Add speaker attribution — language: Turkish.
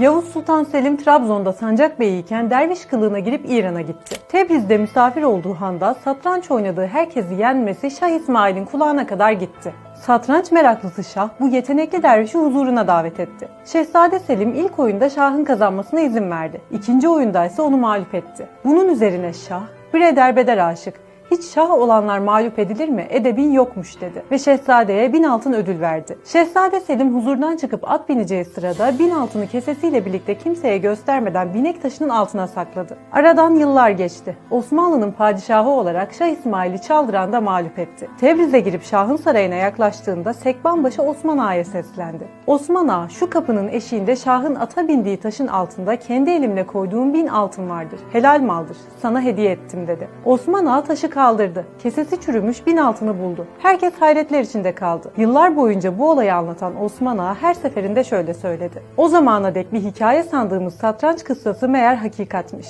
Speaker 1: Yavuz Sultan Selim Trabzon'da sancak beyiyken derviş kılığına girip İran'a gitti. Tebriz'de misafir olduğu handa satranç oynadığı herkesi yenmesi Şah İsmail'in kulağına kadar gitti. Satranç meraklısı Şah bu yetenekli dervişi huzuruna davet etti. Şehzade Selim ilk oyunda Şah'ın kazanmasına izin verdi. İkinci oyunda ise onu mağlup etti. Bunun üzerine Şah, bir derbeder aşık, hiç şah olanlar mağlup edilir mi? Edebin yokmuş dedi. Ve şehzadeye bin altın ödül verdi. Şehzade Selim huzurdan çıkıp at bineceği sırada bin altını kesesiyle birlikte kimseye göstermeden binek taşının altına sakladı. Aradan yıllar geçti. Osmanlı'nın padişahı olarak Şah İsmail'i Çaldıran'da mağlup etti. Tebriz'e girip Şah'ın sarayına yaklaştığında Sekbanbaşı Osman Ağa'ya seslendi. Osman Ağa şu kapının eşiğinde Şah'ın ata bindiği taşın altında kendi elimle koyduğum bin altın vardır. Helal maldır. Sana hediye ettim dedi. Osman Ağa taşı kaldırdı. Kesesi çürümüş bin altını buldu. Herkes hayretler içinde kaldı. Yıllar boyunca bu olayı anlatan Osman Ağa her seferinde şöyle söyledi. O zamana dek bir hikaye sandığımız satranç kıssası meğer hakikatmiş.